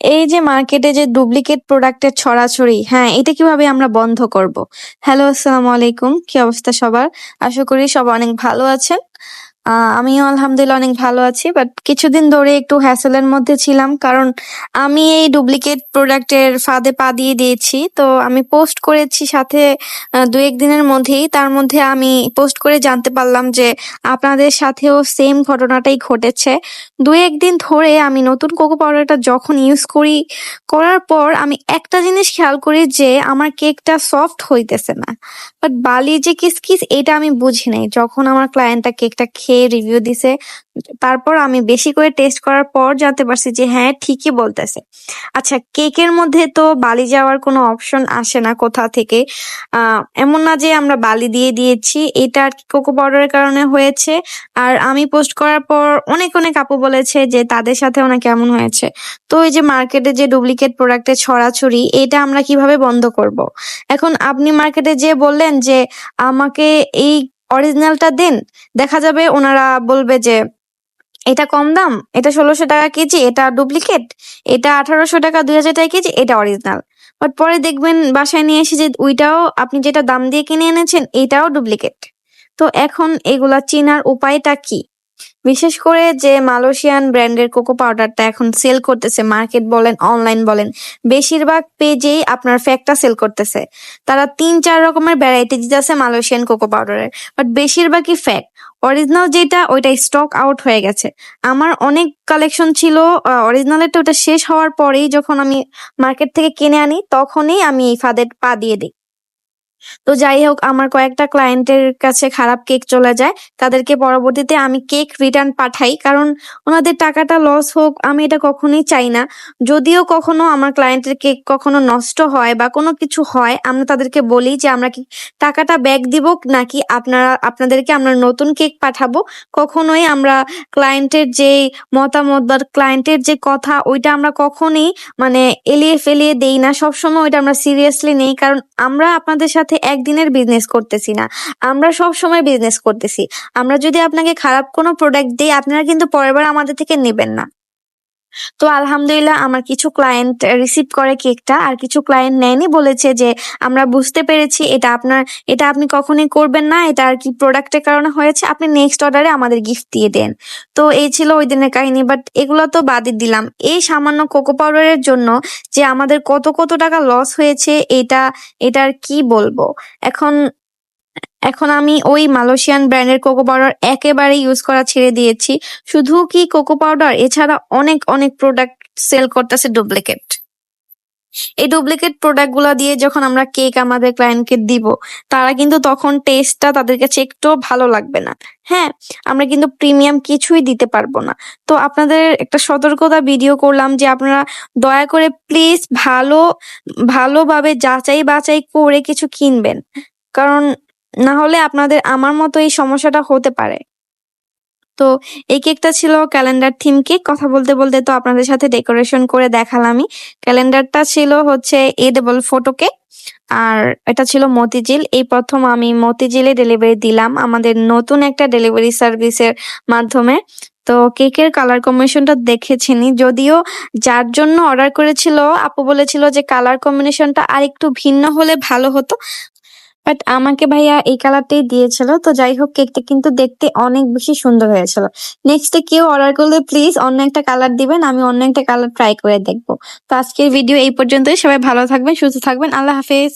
এই যে মার্কেটে যে ডুপ্লিকেট প্রোডাক্টের ছড়াছড়ি, হ্যাঁ, এটা কীভাবে আমরা বন্ধ করব? হ্যালো, আসসালামু আলাইকুম। কি অবস্থা সবার? আশা করি সবাই অনেক ভালো আছেন। আমিও আলহামদুলিল্লাহ অনেক ভালো আছি। বাট কিছুদিন ধরে একটু হ্যাসেলের মধ্যে ছিলাম। কারণ আমি এই ডুপ্লিকেট প্রোডাক্টের ফাঁদে পা দিয়ে দিয়েছি। তো আমি পোস্ট করেছি সাথে দু ২-১ দিনের মধ্যেই। তার মধ্যে আমি পোস্ট করে জানতে পারলাম যে আপনাদের সাথেও সেম ঘটনাটাই ঘটেছে। ২-১ দিন ধরে আমি নতুন কোকো পাউডারটা যখন ইউজ করি, করার পর আমি একটা জিনিস খেয়াল করি যে আমার কেকটা সফট হইতেছে না। বাট বালি যে কিসকিস এটা আমি বুঝি নাই। যখন আমার ক্লায়েন্টটা কেকটা খেয়ে রিভিউ দিছে, তারপর আমি বেশি করে টেস্ট করার পর জানতে পারছি যে হ্যাঁ, ঠিকই বলতেছে। আচ্ছা কেকের মধ্যে তো বালি যাওয়ার কোনো অপশন আসে না কোথা থেকে। এমন না যে আমরা বালি দিয়ে দিয়েছি। এটা আর কি কোকো পাউডারের কারণে হয়েছে। আর আমি পোস্ট করার পর অনেক, অনেক আপু বলেছে যে তাদের সাথে নাকি এমন হয়েছে। তো এই যে মার্কেটে যে ডুপ্লিকেট প্রোডাক্টের ছড়াছড়ি, এটা আমরা কীভাবে বন্ধ করব? এখন আপনি মার্কেটে যেয়ে বললেন যে আমাকে এই অরিজিনালটা দেন। দেখা যাবে ওনারা বলবে যে এটা কম দাম, এটা ৳১৬০০ কেজি, এটা ডুপ্লিকেট, এটা ৳১৮০০ ৳২০০০ কেজি, এটা অরিজিনাল। বাট পরে দেখবেন বাসায় নিয়ে এসে যে ওইটাও আপনি যেটা দাম দিয়ে কিনে এনেছেন, এটাও ডুপ্লিকেট। তো এখন এগুলা চেনার উপায়টা কি? বিশেষ করে যে মালয়েশিয়ান ব্র্যান্ডের কোকো পাউডারটা এখন সেল করতেছে মার্কেট বলেন, অনলাইন বলেন, বেশিরভাগ পেজেই আপনার ফেকটা সেল করতেছে। তারা ৩-৪ রকমের ভ্যারাইটি দিতেছে মালয়েশিয়ান কোকো পাউডারের। বাট বেশিরভাগই ফেক। অরিজিনাল যেটা ওইটা স্টক আউট হয়ে গেছে। আমার অনেক কালেকশন ছিল অরিজিনালেরটা ওটা শেষ হওয়ার পরেই যখন আমি মার্কেট থেকে কিনে আনি, তখনই আমি এই ফাঁদে পা দিয়ে দেই। তো যাই হোক আমার কয়েকটা ক্লায়েন্টের কাছে খারাপ কেক চলে যায়। তাদেরকে পরবর্তীতে আমি কেক রিটার্ন পাঠাই। কারণ ওনাদের টাকাটা লস হোক আমি এটা কখনোই চাই না। যদিও কখনো আমার ক্লায়েন্টের কেক কখনো নষ্ট হয় বা কোনো কিছু হয়, আমরা তাদেরকে বলি যে আমরা কি টাকাটা ব্যাক দিব নাকি আপনারা আপনাদেরকে আমরা নতুন কেক পাঠাবো। কখনোই আমরা ক্লায়েন্টের যেই মতামত বা ক্লায়েন্টের যে কথা ওইটা আমরা কখনোই মানে এলিয়ে ফেলিয়ে দেই না। সবসময় ওইটা আমরা সিরিয়াসলি নেই। কারণ আমরা আপনাদের সাথে একদিনের বিজনেস করতেছি না। আমরা সব সময় বিজনেস করতেছি। আমরা যদি আপনাকে খারাপ কোনো প্রোডাক্ট দিই, আপনারা কিন্তু পরের বার আমাদের থেকে নেবেন না। তো আলহামদুলিল্লাহ আমার কিছু ক্লায়েন্ট রিসিভ করে কেকটা। আর কিছু ক্লায়েন্ট নেয়নি। বলেছে যে আমরা বুঝতে পেরেছি এটা আপনার এটা আপনি কখনোই করবেন না। এটা আরকি প্রোডাক্টের কারণে হয়েছে। আপনি নেক্সট অর্ডারে আমাদের গিফট দিয়ে দেন। তো এই ছিল ওই দিনের কাহিনী। বাট এগুলো তো বাদই দিলাম। এই সামান্য কোকো পাউডারের জন্য যে আমাদের কত, কত টাকা লস হয়েছে এটা এটা আর কি বলব? এখন এখন আমি ওই মালয়েশিয়ান ব্র্যান্ডের কোকো পাউডার একেবারেই ইউজ করা ছেড়ে দিয়েছি। শুধু কি কোকো পাউডার এছাড়া অনেক, অনেক প্রোডাক্ট সেল করতেছে ডুপ্লিকেট। এই ডুপ্লিকেট প্রোডাক্টগুলা দিয়ে যখন আমরা কেক আমাদের ক্লায়েন্টকে দিব, তারা কিন্তু তখন টেস্টটা তাদের কাছে একটু ভালো লাগবে না। হ্যাঁ? আমরা কিন্তু প্রিমিয়াম কিছুই দিতে পারব না। তো আপনাদের একটা সতর্কতা ভিডিও করলাম যে আপনারা দয়া করে প্লিজ ভালো ভালোভাবে যাচাই বাছাই করে কিছু কিনবেন। কারণ না হলে আপনাদের আমার মতো এই সমস্যাটা হতে পারে। তো এই কেকটা ছিল ক্যালেন্ডার থিম কেক। কথা বলতে, বলতে তো আপনাদের সাথে ডেকোরেশন করে দেখালামই। ক্যালেন্ডারটা ছিল হচ্ছে এডিবল ফটো কেক। আর এটা ছিল মতিঝিল। এই প্রথম আমি মতিঝিলে ডেলিভারি দিলাম আমাদের নতুন একটা ডেলিভারি সার্ভিসের মাধ্যমে। তো কেকের কালার কম্বিনেশনটা দেখেছেনই। যদিও যার জন্য অর্ডার করেছিল আপু বলেছিল যে কালার কম্বিনেশনটা আরেকটু ভিন্ন হলে ভালো হতো। বাট আমাকে ভাইয়া এই কালারটাই দিয়েছিল। তো যাই হোক কেকটা কিন্তু দেখতে অনেক বেশি সুন্দর হয়েছিল। নেক্সট কেউ অর্ডার করলে প্লিজ অন্য একটা কালার দিবেন। আমি অন্য একটা কালার ট্রাই করে দেখব তো আজকের ভিডিও এই পর্যন্তই। সবাই ভালো থাকবেন, সুস্থ থাকবেন। আল্লাহ হাফেজ।